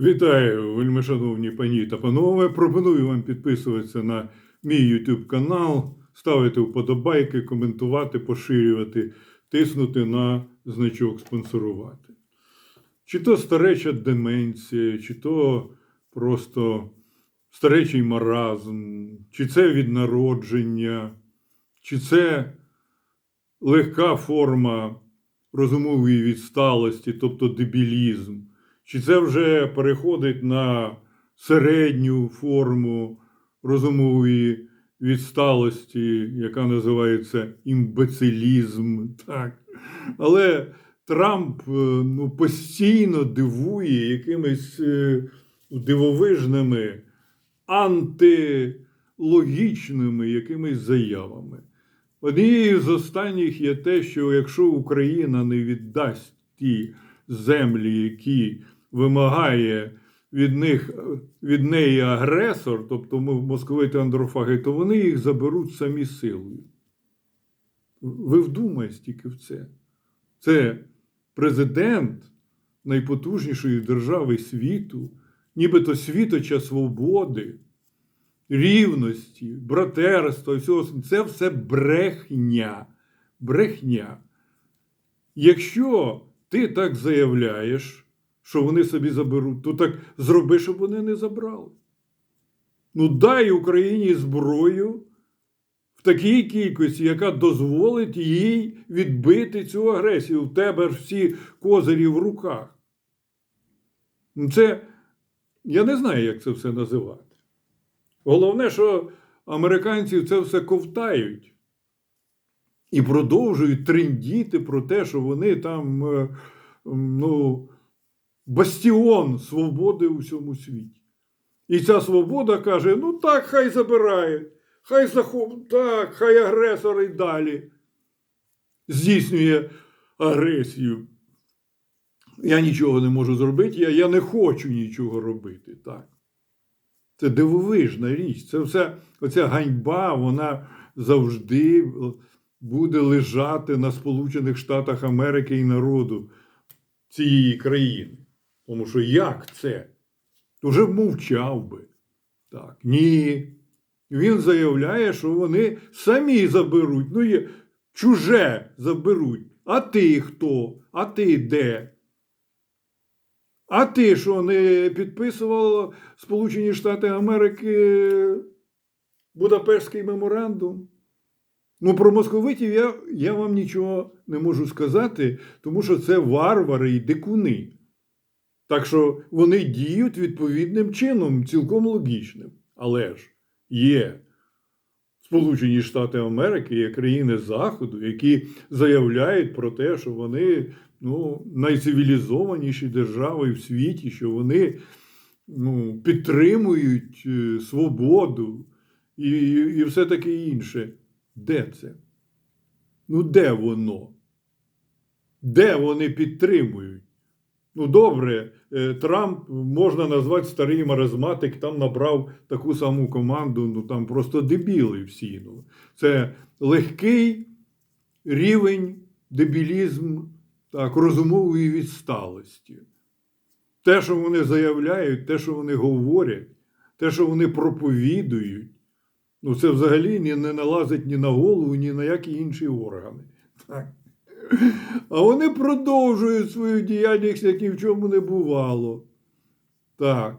Вітаю, вельмишановні пані та панове. Пропоную вам підписуватися на мій YouTube канал, ставити вподобайки, коментувати, поширювати, тиснути на значок спонсорувати. Чи то стареча деменція, чи то просто старечий маразм, чи це від народження, чи це легка форма розумової відсталості, тобто дебілізм. Чи це вже переходить на середню форму розумової відсталості, яка називається імбецилізм? Так. Але Трамп е, ну, постійно дивує якимись е, дивовижними, антилогічними якимись заявами. Однією з останніх є те, що якщо Україна не віддасть ті землі, які вимагає від них від неї агресор, тобто московити андрофаги, то вони їх заберуть самі силою. Ви вдумайтесь тільки в це. Це президент найпотужнішої держави світу, нібито світоча свободи, рівності, братерства, всього. Це все брехня. Брехня. Якщо ти так заявляєш, що вони собі заберуть, то так зроби, щоб вони не забрали. Ну, дай Україні зброю в такій кількості, яка дозволить їй відбити цю агресію. У тебе ж всі козирі в руках. Ну, Це я не знаю, як це все називати. Головне, що американців це все ковтають і продовжують трендіти про те, що вони там е, ну, бастіон свободи у всьому світі. І ця свобода каже: ну так, хай забирає, хай захоп, так, хай агресор і далі здійснює агресію. Я нічого не можу зробити, я, я не хочу нічого робити. так. Це дивовижна річ. Це все, оця ганьба, вона завжди буде лежати на Сполучених Штатах Америки і народу цієї країни. Тому що як це? Уже мовчав би. Так, ні. Він заявляє, що вони самі заберуть. Ну, є, чуже заберуть. А ти хто? А ти де? А ти що не підписував Сполучені Штати Америки Будапештський меморандум? Ну, про московитів я, я вам нічого не можу сказати, тому що це варвари і дикуни. Так що вони діють відповідним чином, цілком логічним. Але ж є Сполучені Штати Америки, є країни Заходу, які заявляють про те, що вони ну, найцивілізованіші держави в світі, що вони ну, підтримують е, свободу і, і все таке інше. Де це? Ну, де воно? Де вони підтримують? Ну, добре, е, Трамп можна назвати старий маразматик, там набрав таку саму команду, ну там просто дебіли всі. Ну. Це легкий рівень дебілізм так, розумової відсталості. Те, що вони заявляють, те, що вони говорять, те, що вони проповідують, ну це взагалі ні, не налазить ні на голову, ні на які інші органи. Так. А вони продовжують свою діяльність, як ні в чому не бувало. Так.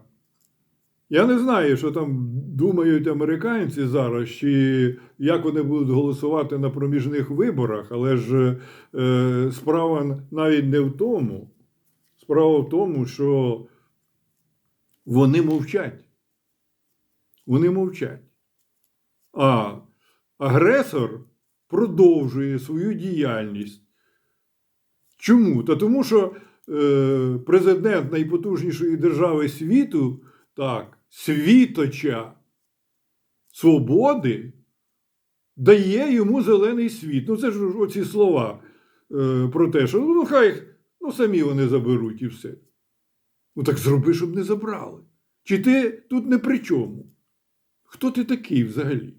Я не знаю, що там думають американці зараз, чи як вони будуть голосувати на проміжних виборах, але ж е, справа навіть не в тому. Справа в тому, що вони мовчать. Вони мовчать. А агресор продовжує свою діяльність. Чому? Та тому, що е, президент найпотужнішої держави світу, так, світоча свободи, дає йому зелений світ. Ну, це ж оці слова е, про те, що ну, хай ну, самі вони заберуть і все. Ну так зроби, щоб не забрали. Чи ти тут не при чому? Хто ти такий взагалі?